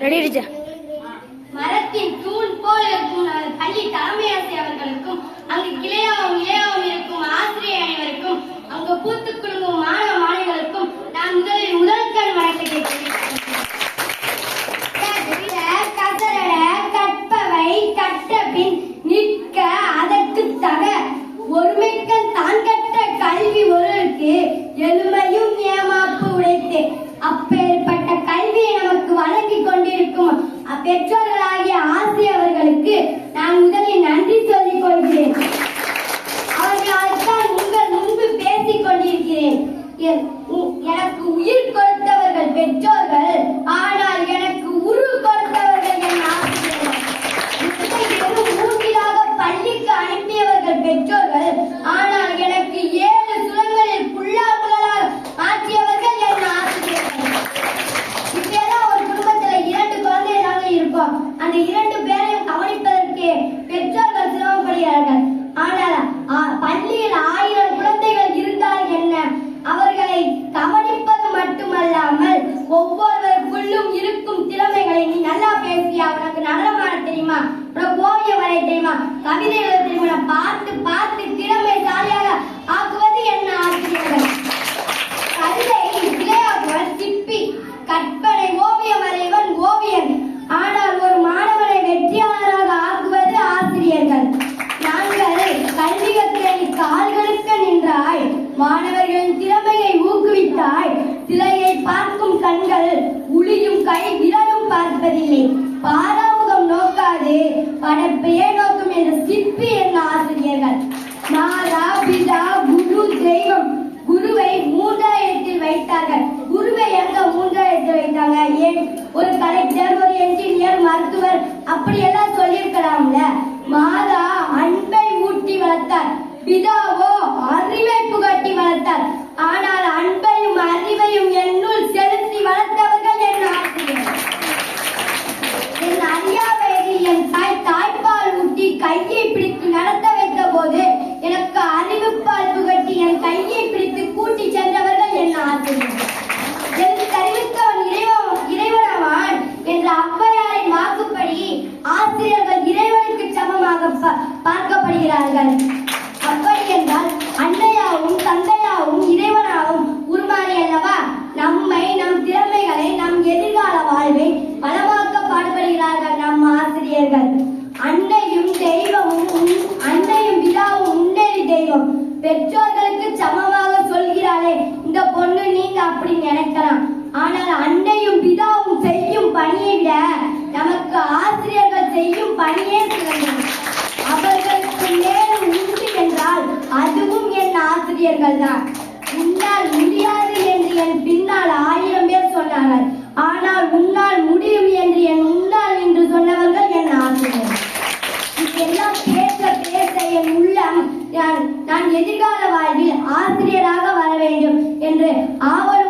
Ready ரிஜா மரத்தின் தூண் போல் இருக்கும் பள்ளி தலைமை அவர்களுக்கும் அங்கு கிளையாவும் இளையாவும் இருக்கும் ஆசிரியர் அனைவருக்கும் அங்கு பூத்து குலுங்கும் மாணவ மாணவிகளுக்கும் நான் முதலில் முதல் கண் வணக்கம் கேட்கிறேன் கற்பவை கற்ற பின் நிற்க அதற்கு தக ஒருமைக்கண் தான் கற்ற கல்வி ஒருவருக்கு எளிமையும் ஏமாப்பு உடைத்து அப்பேற்பட்ட பெற்றோர்களாகிய ஆசிரியர்களுக்கு நான் முதலில் நன்றி சொல்லிக் கொள்கிறேன். அவர்களால் தான் உங்கள் முன்பு பேசிக் கொண்டிருக்கிறேன். உ- எனக்கு உயிர் கொடுத்தவர்கள் பெற்றோர்கள் the bed. மாணவர்களின் திறமையை ஊக்குவித்தாய் சிலையை பார்க்கும் கண்கள் உளியும் கை விரலும் பார்ப்பதில்லை. பாராமுகம் நோக்காது படைப்பையே நோக்கும் என்ற சிற்பி என்ற ஆசிரியர்கள். மாதா பிதா குரு தெய்வம். குருவை மூன்றாம் இடத்தில் வைத்தார்கள். குருவை எங்க மூன்றாம் இடத்தில் வைத்தாங்க? ஏன்? ஒரு கலெக்டர் ஒரு என்ஜினியர் மருத்துவர் அப்படி எல்லாம் பார்க்கப்படுகிறார்கள் அப்படி ஊழியர்கள் தான் உன்னால் முடியாது என்று என் பின்னால் ஆயிரம் பேர் சொன்னார்கள். ஆனால் உன்னால் முடியும் என்று என் உன்னால் என்று சொன்னவர்கள் என் ஆசிரியர். இதெல்லாம் பேச பேச என் உள்ளம் நான் எதிர்கால வாழ்வில் ஆசிரியராக வர வேண்டும் என்று ஆவலும்